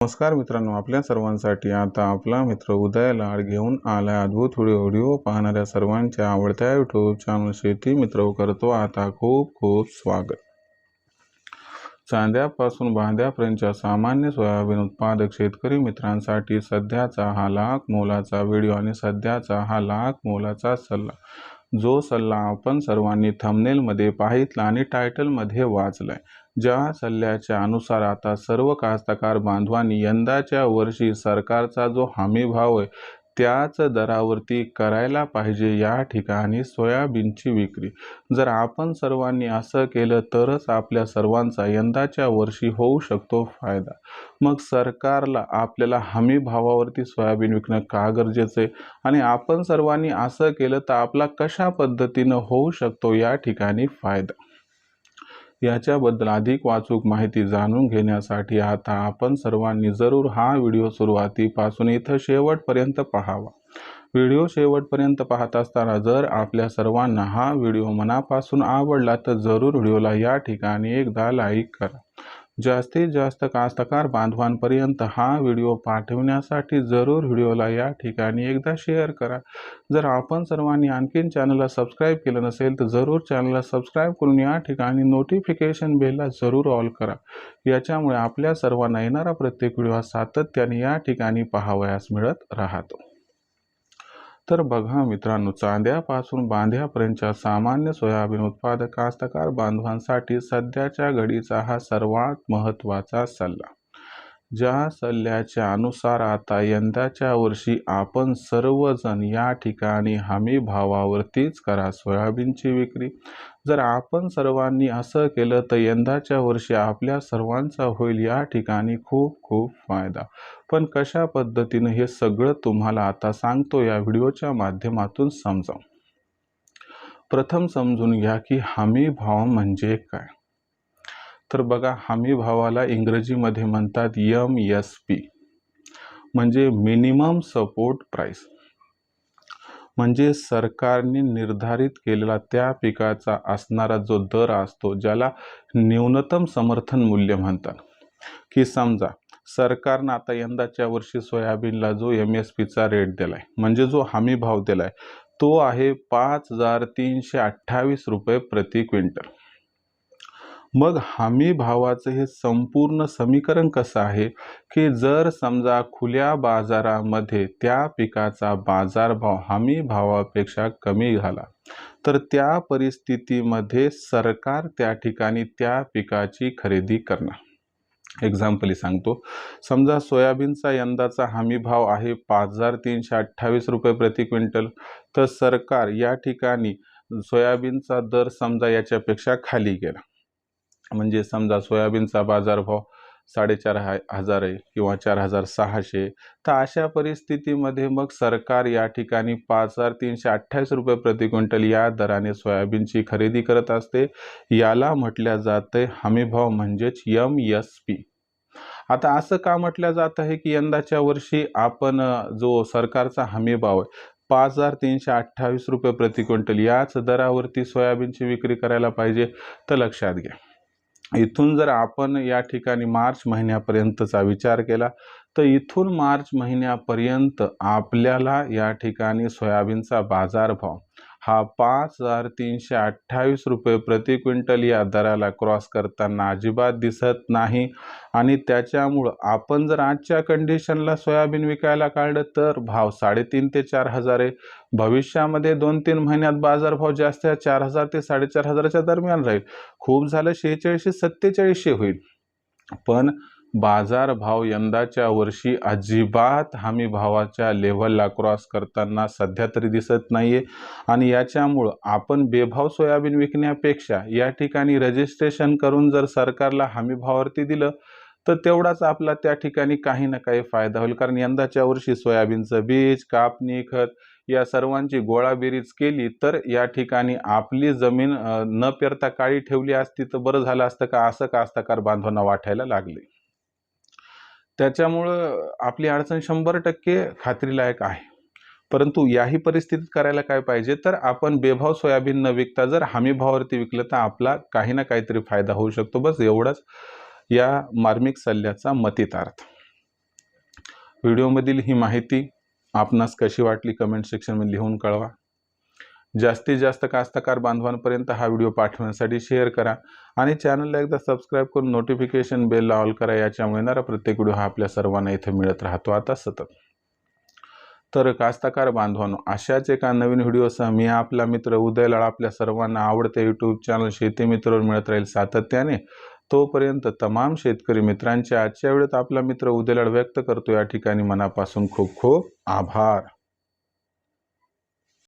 नमस्कार मित्रांनो आपल्या सर्वांसाठी आता आपला मित्र उदय लाड घेऊन आलाय अद्भुत व्हिडिओ व्हिडिओ पाहणाऱ्या सर्वांच्या आवडत्या युट्यूब चॅनल शेती मित्र करतो. आता खूप खूप स्वागत. चांद्यापासून बांध्यापर्यंतच्या सामान्य सोयाबीन उत्पादक शेतकरी मित्रांसाठी सध्याचा हा लाख मोलाचा व्हिडिओ आणि सध्याचा हा लाख मोलाचा सल्ला. जो सल्ला आपण सर्वांनी थंबनेलमध्ये पाहितला आणि टायटलमध्ये वाचलाय. ज्या सल्ल्याच्या अनुसार आता सर्व कास्तकार बांधवांनी यंदाच्या वर्षी सरकारचा जो हमी भाव आहे त्याच दरावरती करायला पाहिजे या ठिकाणी सोयाबीनची विक्री. जर आपण सर्वांनी असं केलं तरच आपल्या सर्वांचा यंदाच्या वर्षी होऊ शकतो फायदा. मग सरकारला आपल्याला हमी भावावरती सोयाबीन विकणं का गरजेचं आहे? आणि आपण सर्वांनी असं केलं तर आपला कशा पद्धतीनं होऊ शकतो या ठिकाणी फायदा? याच्याबद्दल अधिक वाचूक माहिती जाणून घेण्यासाठी आता आपण सर्वांनी जरूर हा व्हिडिओ सुरुवातीपासून इथं शेवटपर्यंत पाहावा. व्हिडिओ शेवटपर्यंत पाहत असताना जर आपल्या सर्वांना हा व्हिडिओ मनापासून आवडला तर जरूर व्हिडिओला या ठिकाणी एकदा लाईक करा. जास्तीत जास्त कास्तकार बांधवांपर्यंत हा व्हिडिओ पाठवण्यासाठी जरूर व्हिडिओला या ठिकाणी एकदा शेअर करा. जर आपण सर्वांनी आणखीन चॅनलला सबस्क्राईब केलं नसेल तर जरूर चॅनलला सबस्क्राईब करून या ठिकाणी नोटिफिकेशन बेलला जरूर ऑल करा. याच्यामुळे आपल्या सर्वांना येणारा प्रत्येक व्हिडिओ हा सातत्याने या ठिकाणी पाहावयास मिळत राहतो. तर बघा मित्रांनो चांद्यापासून बांध्यापर्यंतच्या सामान्य सोयाबीन उत्पादक कास्तकार बांधवांसाठी सध्याच्या घडीचा हा सर्वात महत्त्वाचा सल्ला. ज्या सल्ल्याच्या अनुसार आता यंदाच्या वर्षी आपण सर्वजण या ठिकाणी हमी भावावरतीच करा सोयाबीनची विक्री. जर आपण सर्वांनी असं केलं तर यंदाच्या वर्षी आपल्या सर्वांचा होईल या ठिकाणी खूप खूप फायदा. पण कशा पद्धतीनं हे सगळं तुम्हाला आता सांगतो या व्हिडिओच्या माध्यमातून समजावं प्रथम समजून घ्या की हमी भाव म्हणजे काय. तर बघा हमी भावाला इंग्रजीमध्ये म्हणतात यम एस पी. म्हणजे मिनिमम सपोर्ट प्राईस म्हणजे सरकारने निर्धारित केलेला त्या पिकाचा असणारा जो दर असतो ज्याला न्यूनतम समर्थन मूल्य म्हणतात. की समजा सरकारनं आता यंदाच्या वर्षी सोयाबीनला जो एम एस पीचा रेट दिलाय म्हणजे जो हमी भाव दिलाय तो आहे पाच हजार तीनशे अठ्ठावीस रुपये प्रति क्विंटल. मग हमी भावाचं हे संपूर्ण समीकरण कसं आहे? की जर समजा खुल्या बाजारामध्ये त्या पिकाचा बाजारभाव हमी भावापेक्षा कमी झाला तर त्या परिस्थितीमध्ये सरकार त्या ठिकाणी त्या पिकाची खरेदी करणार. एक्झाम्पली सांगतो. समजा सोयाबीनचा यंदाचा हमी भाव आहे पाच हजार तीनशे अठ्ठावीस रुपये प्रति क्विंटल तर सरकार या ठिकाणी सोयाबीनचा दर समजा याच्यापेक्षा खाली गेला. म्हणजे समजा सोयाबीनचा बाजारभाव साडेचार हा हजार आहे किंवा चार हजार सहाशे तर अशा परिस्थितीमध्ये मग सरकार या ठिकाणी पाच हजार तीनशे अठ्ठावीस रुपये प्रति क्विंटल या दराने सोयाबीनची खरेदी करत असते. याला म्हटल्या जाते हमीभाव म्हणजेच यम एस पी आता असं का म्हटलं जात आहे की यंदाच्या वर्षी आपण जो सरकारचा हमीभाव आहे पाच हजार तीनशे अठ्ठावीस रुपये प्रति क्विंटल याच दरावरती सोयाबीनची विक्री करायला पाहिजे तर लक्षात घ्या. इथून जर आपण या ठिकाणी मार्च महिन्यापर्यंतचा विचार केला तर इथून मार्च महिन्यापर्यंत आपल्याला या ठिकाणी सोयाबीनचा बाजारभाव हा पाच हजार तीनशे अठ्ठावीस रुपये प्रति क्विंटल या दराला क्रॉस करताना अजिबात दिसत नाही. आणि त्याच्यामुळं आपण जर आजच्या कंडिशनला सोयाबीन विकायला काढलं तर भाव साडेतीन ते चार हजार. आहे भविष्यामध्ये दोन तीन महिन्यात बाजारभाव जास्त चार हजार ते साडेचार हजाराच्या दरम्यान राहील. खूप झालं शेहेचाळीसशे सत्तेचाळीसशे होईल. पण बाजारभाव यंदाच्या वर्षी अजिबात हमी भावाच्या लेव्हलला क्रॉस करताना सध्या तरी दिसत नाही आहे आणि याच्यामुळं आपण बेभाव सोयाबीन विकण्यापेक्षा या ठिकाणी रजिस्ट्रेशन करून जर सरकारला हमी भावावरती दिलं तर तेवढाच आपला त्या ठिकाणी काही ना काही फायदा होईल. कारण यंदाच्या वर्षी सोयाबीनचं बीज कापणी खत या सर्वांची गोळाबेरीज केली तर या ठिकाणी आपली जमीन न पेरता काळी ठेवली असती तर बरं झालं असतं का? असं कास्तकार बांधवांना वाटायला लागले त्याच्यामुळं आपली अडचण शंभर टक्के खात्रीलायक आहे. परंतु याही परिस्थितीत करायला काय पाहिजे? तर आपण बेभाव सोयाबीन न विकता जर हमी भावावरती विकलं तर आपला काही ना काहीतरी फायदा होऊ शकतो. बस एवढंच या मार्मिक सल्ल्याचा मतितार्थ. व्हिडिओमधील ही माहिती आपणास कशी वाटली कमेंट सेक्शनमध्ये लिहून कळवा. जास्तीत जास्त कास्तकार बांधवांपर्यंत हा व्हिडिओ पाठवण्यासाठी शेअर करा आणि चॅनलला एकदा सबस्क्राईब करून नोटिफिकेशन बेल ऑल करा. याच्यामुळे येणारा प्रत्येक व्हिडिओ हा आपल्या सर्वांना इथे मिळत राहतो. आता सतत. तर कास्तकार बांधवांनो अशाच एका नवीन व्हिडिओसह मी आपला मित्र उदयलाळ आपल्या सर्वांना आवडते यूट्यूब चॅनल शेती मित्रवर मिळत राहील सातत्याने. तोपर्यंत तमाम शेतकरी मित्रांच्या आजच्या वेळेत आपला मित्र उदय लाड व्यक्त करतो. या ठिकाणी मनापासून खूप खूप आभार.